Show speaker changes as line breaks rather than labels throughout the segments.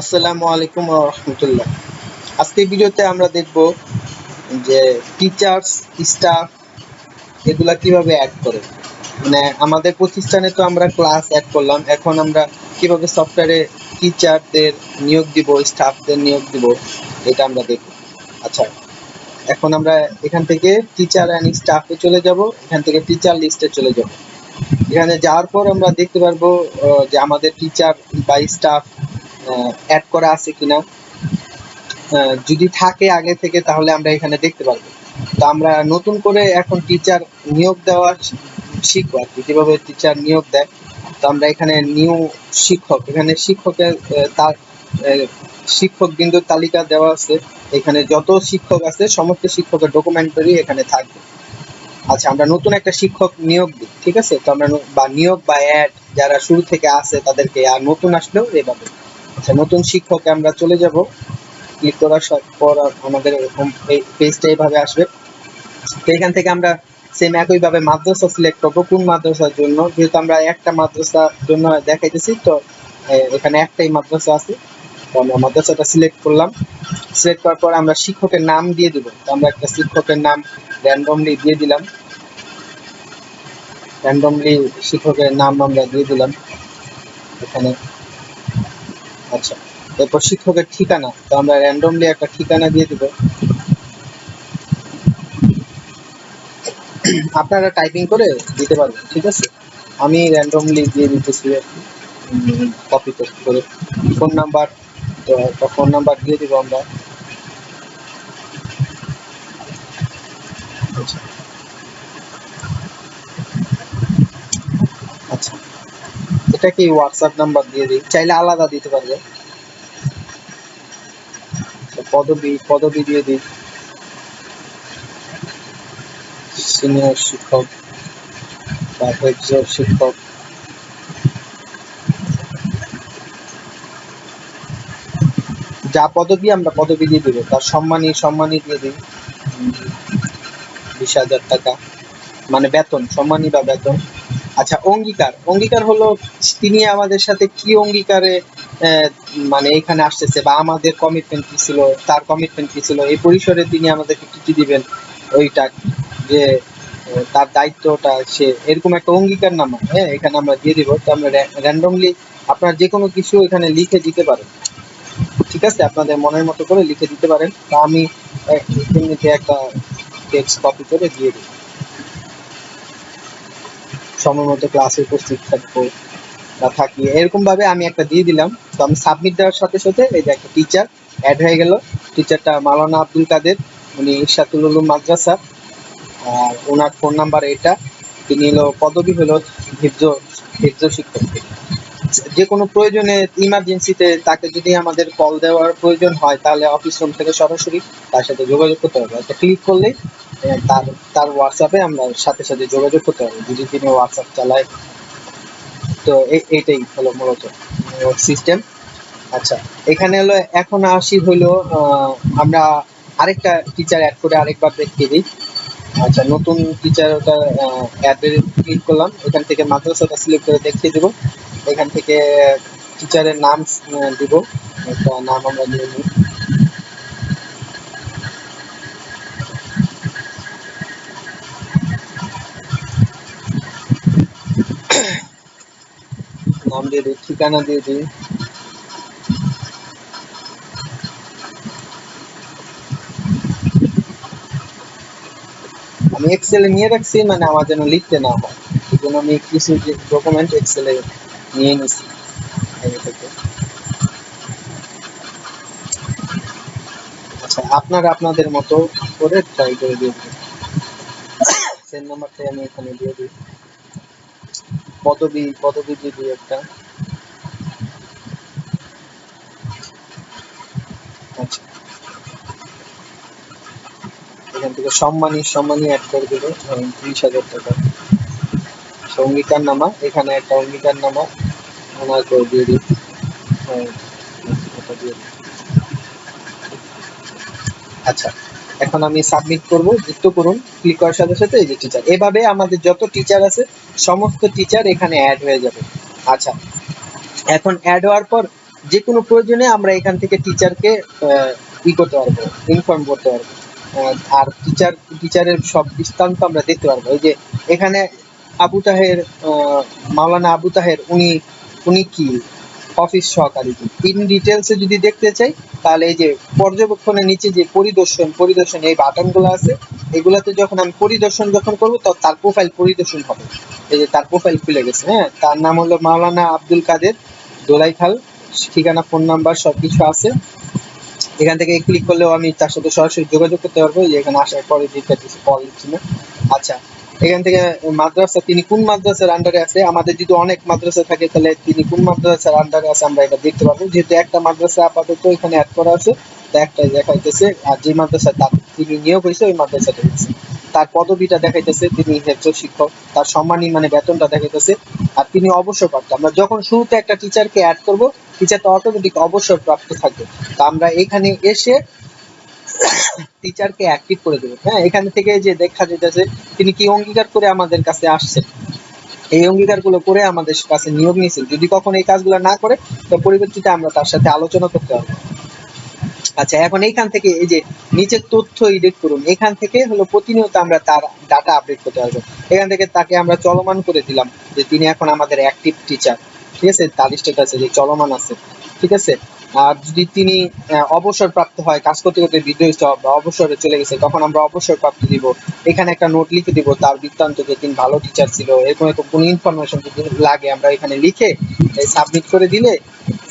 আসসালামু আলাইকুম রাহমাতুল্লাহ। আজকের ভিডিওতে আমরা দেখব যে টিচার্স স্টাফ এগুলা কীভাবে অ্যাড করে। মানে আমাদের প্রতিষ্ঠানে তো আমরা ক্লাস অ্যাড করলাম, এখন আমরা কীভাবে সফটওয়্যারে টিচারদের নিয়োগ দিব স্টাফদের নিয়োগ দিব, এটা আমরা দেখব। আচ্ছা এখন আমরা এখান থেকে টিচার অ্যান্ড স্টাফে চলে যাব, এখান থেকে টিচার লিস্টে চলে যাব। এখানে যাওয়ার পর আমরা দেখতে পারব যে আমাদের টিচার বা স্টাফ অ্যাড করা আছে কিনা। যদি থাকে আগে থেকে তাহলে আমরা এখানে দেখতে পারব। তো আমরা নতুন করে এখন টিচার নিয়োগ দেওয়া শিখব আর কি কীভাবে টিচার নিয়োগ দেয়। তো আমরা এখানে নিউ শিক্ষক, এখানে শিক্ষকের তার শিক্ষক বিন্দুর তালিকা দেওয়া আছে। এখানে যত শিক্ষক আছে, সমস্ত শিক্ষকের ডকুমেন্টারি এখানে থাকবে। আচ্ছা আমরা নতুন একটা শিক্ষক নিয়োগ দিই, ঠিক আছে? তো আমরা বা নিয়োগ বা অ্যাড যারা শুরু থেকে আছে তাদেরকে আর নতুন আসলেও এভাবে। আচ্ছা নতুন শিক্ষকে আমরা চলে যাব। ক্লিক করার পর আমাদের এরকম পেজটা এইভাবে আসবে। তো এখান থেকে আমরা সেম একইভাবে মাদ্রাসা সিলেক্ট করব, কোন মাদ্রাসার জন্য? যেহেতু আমরা একটা মাদ্রাসার জন্য দেখাইতেছি, তো এখানে একটাই মাদ্রাসা আছে। তো আমরা মাদ্রাসাটা সিলেক্ট করলাম। সিলেক্ট করার পর আমরা শিক্ষকের নাম দিয়ে দিব। তো আমরা একটা শিক্ষকের নাম র্যান্ডমলি দিয়ে দিলাম। র্যান্ডমলি শিক্ষকের নাম আমরা দিয়ে দিলাম। এখানে। আচ্ছা এরপর শিক্ষকের ঠিকানা। তো আমরা র্যান্ডমলি একটা ঠিকানা দিয়ে দিব। আপনারা টাইপিং করে দিতে পারবেন, ঠিক আছে? আমি র্যান্ডমলি দিয়ে দিতেছি আর কপি করে। ফোন নাম্বার ফোন নাম্বার দিয়ে দিব আমরা। আচ্ছা। এটা কি হোয়াটসঅ্যাপ নাম্বার দিয়ে দিই। চাইলে আলাদা দিতে পারবে। পদবি পদবি দিয়ে দিই। সিনিয়র শিক্ষক বা শিক্ষক। যা পদবি আমরা পদবি দিয়ে দিব। তার সম্মানী সম্মানী দিয়ে দিই। বিশ হাজার টাকা। মানে বেতন, সম্মানী বা বেতন। আচ্ছা অঙ্গীকার। অঙ্গীকার হলো তিনি আমাদের সাথে কি অঙ্গীকারে মানে এখানে আসতেছে বা আমাদের কমিটমেন্ট কি ছিল, তার কমিটমেন্ট কি ছিল, এই পরিসরে তিনি আমাদেরকে কি কি দিবেন, ওইটা যে তার দায়িত্বটা সে, এরকম একটা অঙ্গীকার নামা হ্যাঁ এখানে আমরা দিয়ে দিব। তো আমরা র্যান্ডমলি আপনার যে কোনো কিছু এখানে লিখে দিতে পারেন। ঠিক আছে? আপনাদের মনের মতো করে লিখে দিতে পারেন। তা আমি এমনিতে একটা টেক্সট কপি করে দিয়ে দিই। সময় মতো ক্লাসে উপস্থিত থাকব বা থাকি। এরকম ভাবে আমি একটা দিয়ে দিলাম। তো আমি সাবমিট দেওয়ার সাথে সাথে এই যে একটা টিচার অ্যাড হয়ে গেল। টিচারটা মাওলানা আব্দুল কাদের, উনি ইরশাদুল উলুম মাদ্রাসা। আর ওনার ফোন নাম্বার এটা। তিনি হলো পদবি হলো হিফজ হিফজ শিক্ষক। যে কোনো প্রয়োজনে ইমার্জেন্সিতে তাকে যদি আমাদের কল দেওয়ার প্রয়োজন হয়, তাহলে অফিস রুম থেকে সরাসরি তার সাথে যোগাযোগ করতে হবে। ক্লিক করলেই তার তার হোয়াটসঅ্যাপে আমরা সাথে সাথে যোগাযোগ করতে হবে যদি তিনি হোয়াটসঅ্যাপ চালায়, তো এই- এইটাই হলো মূলত সিস্টেম আচ্ছা এখানে হলো, এখন আসি হলো আমরা আরেকটা টিচার অ্যাড করে আরেকবার দেখিয়ে দিই। আচ্ছা নতুন টিচার ওটা অ্যাডে ক্লিক করলাম, এখান থেকে মাদ্রাসাটা সিলেক্ট করে দেখিয়ে দেবো। এখান থেকে টিচারের নাম দিব। একটা নাম আমরা দিয়ে নিই দিয়ে দিই, ঠিকানা দিয়ে দিই। আমি এক্সেলে নিয়ে রাখছি মানে আমার যেন লিখতে না হয়। এই জন্য আমি কিছু ডকুমেন্ট এক্সেলে নিয়ে নিছি। আচ্ছা আপনারা আপনাদের মতো করে ট্রাই করে দিন সেন নাম্বারটাই আমি এখানে দিয়ে দিই। পদবি পদবি দিয়ে দিই একটা। থেকে সম্মানী সম্মানী অ্যাড করে দেবো ত্রিশ হাজার টাকা। অঙ্গীকার নামা, এখানে একটা অঙ্গীকার নামা, ওনার করে দিয়ে দিই হ্যাঁ। আচ্ছা এখন আমি সাবমিট করব, যুক্ত করুন ক্লিক করার সাথে সাথে এই যে টিচার এভাবে আমাদের যত টিচার আছে, সমস্ত টিচার এখানে অ্যাড হয়ে যাবে। আচ্ছা এখন অ্যাড হওয়ার পর যে কোনো প্রয়োজনে আমরা এখান থেকে টিচারকে ই করতে পারব ইনফর্ম করতে পারব। আর টিচার টিচারের সব দৃষ্টান্ত আমরা দেখতে পারব। এই যে এখানে আবু তাহের মাওলানা আবু তাহের, উনি উনি কি? অফিস সহকারী ইন ডিটেলসে যদি দেখতে চাই, তাহলে এই যে পর্যবেক্ষণের নিচে যে পরিদর্শন পরিদর্শন, এই বাটনগুলো আছে, এগুলাতে যখন আমি পরিদর্শন যখন করব, তো তার প্রোফাইল পরিদর্শন হবে। এই যে তার প্রোফাইল খুলে গেছে হ্যাঁ? তার নাম হলো মাওলানা আব্দুল কাদের দোলাইখাল। ঠিকানা ফোন নাম্বার সবকিছু আছে। এখান থেকে ক্লিক করলেও আমি তার সাথে সরাসরি যোগাযোগ করতে পারব এখানে আসার পরে দিতে কিছু কল দিচ্ছি না আচ্ছা এখান থেকে মাদ্রাসা, তিনি কোন মাদ্রাসার আন্ডারে আছে? আমাদের যদি অনেক মাদ্রাসা থাকে, তাহলে তিনি কোন মাদ্রাসার আন্ডারে আছে আমরা এটা দেখতে পাবো যেহেতু একটা মাদ্রাসা আপাতত এখানে অ্যাড করা আছে একটাই দেখাইতেছে, আর যে মাদ্রাসা তার তিনি নিয়োগ হয়েছে ওই মাদ্রাসাটা হয়েছে তার পদবিটা দেখাইতেছে, তিনি হেড শিক্ষক, তার সম্মানী মানে বেতনটা দেখাইতেছে, আর তিনি অবসরপ্রাপ্ত। আমরা যখন শুরুতে একটা টিচারকে অ্যাড করব টিচারটা অটোমেটিক অবসরপ্রাপ্ত থাকবে তো আমরা এখানে এসে টিচারকে অ্যাক্টিভ করে দেবো। হ্যাঁ এখান থেকে যে দেখা যেতেছে তিনি কি অঙ্গীকার করে আমাদের কাছে আসছেন? এই অঙ্গীকারগুলো করে আমাদের কাছে নিয়োগ নিয়েছেন। যদি কখনো এই কাজগুলো না করে, তো পরিবর্তিতে আমরা তার সাথে আলোচনা করতে হবে। আচ্ছা এখন এইখান থেকে এই যে নিচের তথ্য এডিট করুন। এখান থেকে হলো প্রতিনিয়ত আমরা তার ডাটা আপডেট করতে পারব। এখান থেকে তাকে আমরা চলমান করে দিলাম যে তিনি এখন আমাদের অ্যাক্টিভ টিচার ঠিক আছে? তার স্টেটাস যে চলমান আছে, ঠিক আছে? আর যদি তিনি অবসরপ্রাপ্ত হয়, কাজ করতে করতে বিদ্রোহী বা অবসরে চলে গেছে, তখন আমরা অবসরপ্রাপ্ত দিব। এখানে একটা নোট লিখে দিব, তার বৃত্তান্ত যে তিনি ভালো টিচার ছিল, এরকম এরকম কোনো ইনফরমেশন যদি লাগে, আমরা এখানে লিখে সাবমিট করে দিলে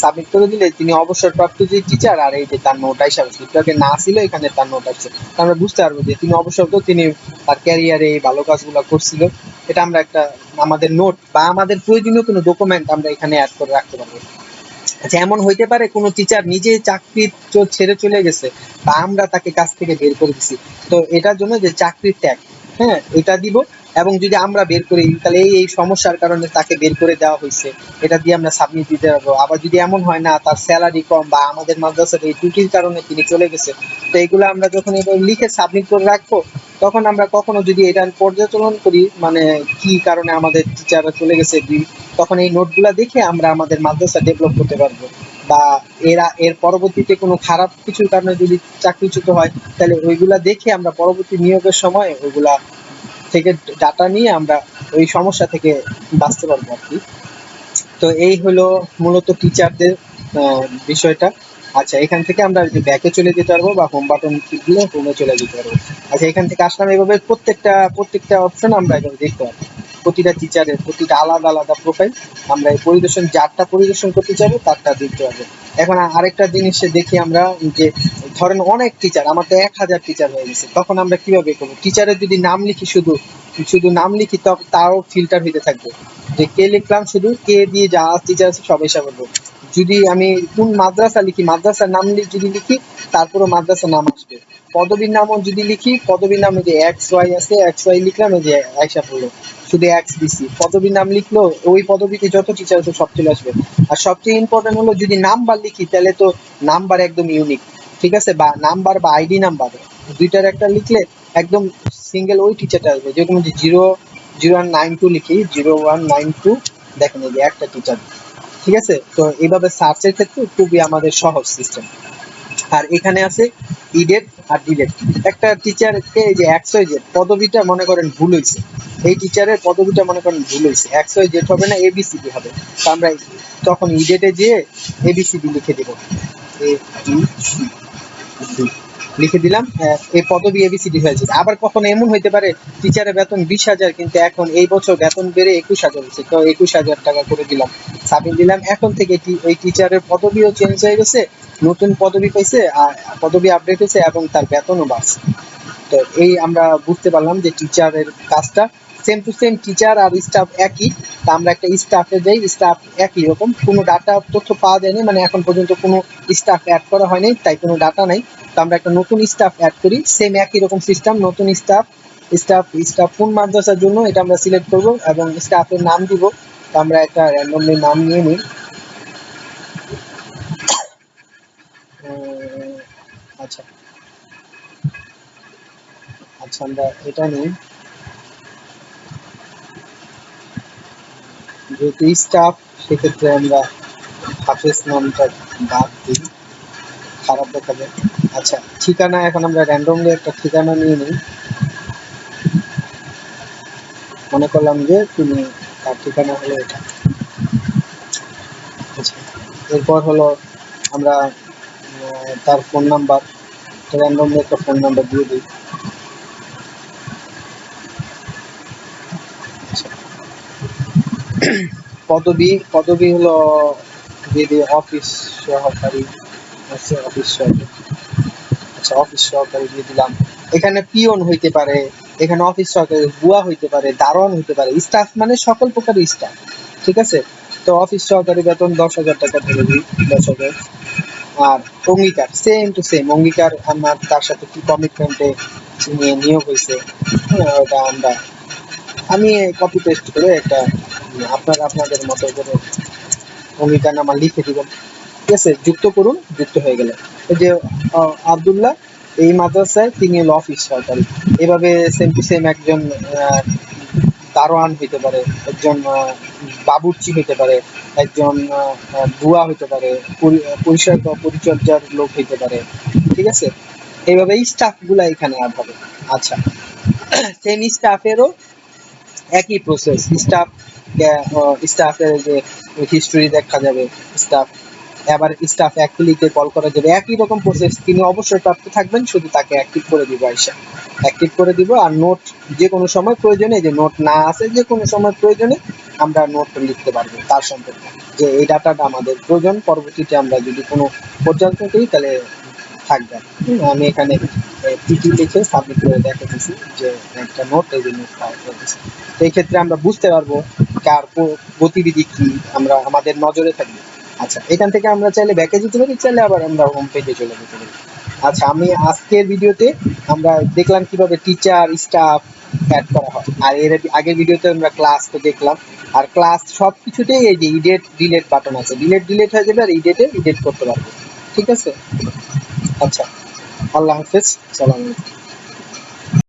সাবমিট করে দিলে তিনি অবসরপ্রাপ্ত যে টিচার আর এই যে তার নোট হিসাবে ফিডব্যাকে না ছিল, এখানে তার নোট আসছে। তো আমরা বুঝতে পারব যে তিনি অবসর তো তিনি তার ক্যারিয়ারে এই ভালো কাজগুলো করছিল। এটা আমরা একটা আমাদের নোট বা আমাদের প্রয়োজনীয় কোনো ডকুমেন্ট আমরা এখানে অ্যাড করে রাখতে পারব। আচ্ছা এমন হইতে পারে কোনো টিচার নিজে চাকরি ছেড়ে চলে গেছে বা আমরা তাকে কাজ থেকে বের করে দিছি। তো এটার জন্য যে চাকরির ট্যাগ হ্যাঁ এটা দিব এবং যদি আমরা বের করি, তাহলে এই এই সমস্যার কারণে তাকে বের করে দেওয়া হয়েছে এটা দিয়ে আমরা সাবমিট দিতে পারব। আবার যদি এমন হয় না, তার স্যালারি কম বা আমাদের মাদ্রাসার এই ত্রুটির কারণে তিনি চলে গেছে, তো এগুলো আমরা যখন এবার লিখে সাবমিট করে রাখব তখন আমরা কখনো যদি এটা পর্যালোচনা করি মানে কি কারণে আমাদের টিচাররা চলে গেছে তখন এই নোটগুলা দেখে আমরা আমাদের মাদ্রাসা ডেভেলপ করতে পারব। বা এরা, এর পরবর্তীতে কোনো খারাপ কিছুর কারণে যদি চাকরিচ্যুত হয়, তাহলে ওইগুলা দেখে আমরা পরবর্তী নিয়োগের সময় ওইগুলা থেকে ডাটা নিয়ে আমরা ওই সমস্যা থেকে বাঁচতে পারব আর কি। তো এই হলো মূলত টিচারদের বিষয়টা। আচ্ছা এখান থেকে আমরা ব্যাকে চলে যেতে পারব বা হোম বাটন দিলে হোমে চলে যেতে পারব। আচ্ছা এখান থেকে আসলাম এভাবে প্রত্যেকটা প্রত্যেকটা অপশন আমরা এভাবে দেখতে পারব। প্রতিটা টিচারের প্রতিটা আলাদা আলাদা প্রোফাইল আমরা এই পরিদর্শন, যারটা পরিদর্শন করতে চাবো তারটা দেখতে পারব। এখন আরেকটা জিনিসে দেখি আমরা, যে ধরেন অনেক টিচার আমার তো এক হাজার টিচার হয়ে গেছে, তখন আমরা কীভাবে করব? টিচারের যদি নাম লিখি শুধু শুধু নাম লিখি তাও ফিল্টার হইতে থাকবে। যে কে লিখলাম শুধু, কে দিয়ে যা টিচার আছে সব হিসাব যদি আমি কোন মাদ্রাসা লিখি, মাদ্রাসার নাম যদি লিখি তারপরে মাদ্রাসার নাম আসবে। পদবীর নামও যদি লিখি, পদবীর নামে যে এক্স ওয়াই আছে এক্স ওয়াই লিখলাম যে আইসা পড়ল শুধু এক্স দিছি। পদবীর নাম লিখলো, ওই পদবীতে যত টিচার আছে, সব চলে আসবে। আর সবচেয়ে ইম্পর্টেন্ট হলো, যদি নাম্বার লিখি, তাহলে তো নাম্বার একদম ইউনিক ঠিক আছে? বা নাম্বার বা আইডি নাম্বার, দুইটার একটা লিখলে একদম সিঙ্গেল ওই টিচারটা আসবে। যেরকম যে zero zero one nine two লিখি জিরো ওয়ান নাইন টু দেখেন এই যে একটা টিচার ঠিক আছে? তো এইভাবে সার্চের ক্ষেত্রে খুবই আমাদের সহজ সিস্টেম আর এখানে আছে ইডেট আর ডিলেট একটা টিচারকে এই যে এক্স ওয়াই জেড পদবিটা মনে করেন ভুল হয়েছে। এই টিচারের পদবিটা মনে করেন ভুল হয়েছে। এক্স ওয়াই জেড হবে না এবিসিডি হবে। তো আমরা তখন ইডেটে যেয়ে এবিসিডি লিখে দেবো। এ বি সি লিখে দিলাম এই পদবি এবিসিডি হয়েছে। আবার কখনো এমন হইতে পারে টিচারের বেতন বিশ হাজার, কিন্তু এখন এই বছর বেতন বেড়ে একুশ হাজার হচ্ছে। তো একুশ হাজার টাকা করে দিলাম সাবমিট দিলাম। এখন থেকে এই টিচারের পদবিও চেঞ্জ হয়ে গেছে, নতুন পদবি পাইছে আর পদবি আপডেট হয়েছে এবং তার বেতনও বাড়ছে। তো এই আমরা বুঝতে পারলাম যে টিচারের কাজটা সেম টু সেম টিচার আর স্টাফ একই। তা আমরা একটা স্টাফে যাই স্টাফ একই রকম। কোনো ডাটা তথ্য পাওয়া যায়নি মানে এখন পর্যন্ত কোনো স্টাফ অ্যাড করা হয়নি, তাই কোনো ডাটা নাই। তো আমরা একটা নতুন স্টাফ অ্যাড করি সেম একই রকম সিস্টেম নতুন স্টাফ স্টাফ স্টাফ কোন মাদ্রাসার জন্য, এটা আমরা সিলেক্ট করব এবং স্টাফের নাম দিব। তো আমরা একটা র্যান্ডমলি নাম নিয়ে নিই। আচ্ছা। আচ্ছা আমরা এটা নিই। যেহেতু স্টাফ সেক্ষেত্রে আমরা হাফেজ নামটা বাদ দিই। খারাপ দেখাবে। আচ্ছা ঠিকানা এখন আমরা র্যান্ডমলি একটা ঠিকানা নিয়ে নিই। মনে করলাম যে তুমি তার ঠিকানা হলো এটা। আচ্ছা এরপর হলো আমরা তার ফোন নাম্বার র্যান্ডমলি একটা ফোন নাম্বার দিয়ে দিই। পদবি পদবি হলো দিয়ে দিই অফিস সহকারী অফিস সহকারী। আচ্ছা অফিস সহকারী দিয়ে দিলাম। এখানে পিয়ন হইতে পারে এখানে অফিস সহকারী বুয়া হইতে পারে দারোয়ান হইতে পারে স্টাফ মানে সকল প্রকার স্টাফ ঠিক আছে? তো অফিস সহকারী বেতন দশ হাজার টাকা ধরে দিই দশ হাজার। আর অঙ্গীকার সেম টু সেম অঙ্গীকার আমার তার সাথে কি কমিটমেন্টে নিয়ে নিয়োগ হয়েছে হ্যাঁ, ওটা আমরা আমি কপি পেস্ট করে একটা আপনারা, আপনাদের মতো করে অঙ্গীকার নামা লিখে দিবেন ঠিক আছে? যুক্ত করুন, যুক্ত হয়ে গেল এই যে আব্দুল্লাহ, এই মাদ্রাসায় তিনি হলো অফিস সহকারী এভাবে সেম টু সেম একজন দারোয়ান হইতে পারে, একজন বাবুর্চি হইতে পারে, একজন বুয়া হইতে পারে, পরি- পরিচয়, পরিচর্যার লোক হইতে পারে। ঠিক আছে? এইভাবে স্টাফগুলা এখানে অ্যাড হবে। আচ্ছা। সেম স্টাফেরও একই প্রসেস স্টাফ স্টাফের যে হিস্ট্রি দেখা যাবে স্টাফ এবার স্টাফ এক ক্লিকে কল করা যাবে। একই রকম প্রসেস তিনি অবশ্যই প্রাপ্ত থাকবেন, শুধু তাকে অ্যাক্টিভ করে দিব আইসা অ্যাক্টিভ করে দিব আর নোট যে কোনো সময় প্রয়োজনে, যে নোট না আছে যে কোনো সময় প্রয়োজনে আমরা নোট লিখতে পারব তার সম্পর্কে। যে এই ডাটাটা আমাদের প্রয়োজন, পরবর্তীতে আমরা যদি কোনো পর্যালোচনা করি, তাহলে থাকবে। আমি এখানে টিটি দেখে সাবমিট করে দেখাতেছি যে একটা নোট এই যে নোট গেছে। তো এই ক্ষেত্রে আমরা বুঝতে পারব কার গতিবিধি কি, আমরা আমাদের নজরে থাকবে। আচ্ছা এখান থেকে আমরা চাইলে ব্যাকে যেতে পারি চাইলে আবার আমরা হোম পেজে চলে যেতে পারি। আচ্ছা আমি আজকের ভিডিওতে আমরা দেখলাম কীভাবে টিচার স্টাফ অ্যাড করা হয়। আর এর আগের ভিডিওতে আমরা ক্লাস তো দেখলাম। আর ক্লাস সব কিছুতেই এই যে ইডেট ডিলেট বাটন আছে। ডিলেট ডিলেট হয়ে যাবে আর ইডেটে ইডেট করতে পারব। ঠিক আছে? আচ্ছা আল্লাহ হাফিজ সালাম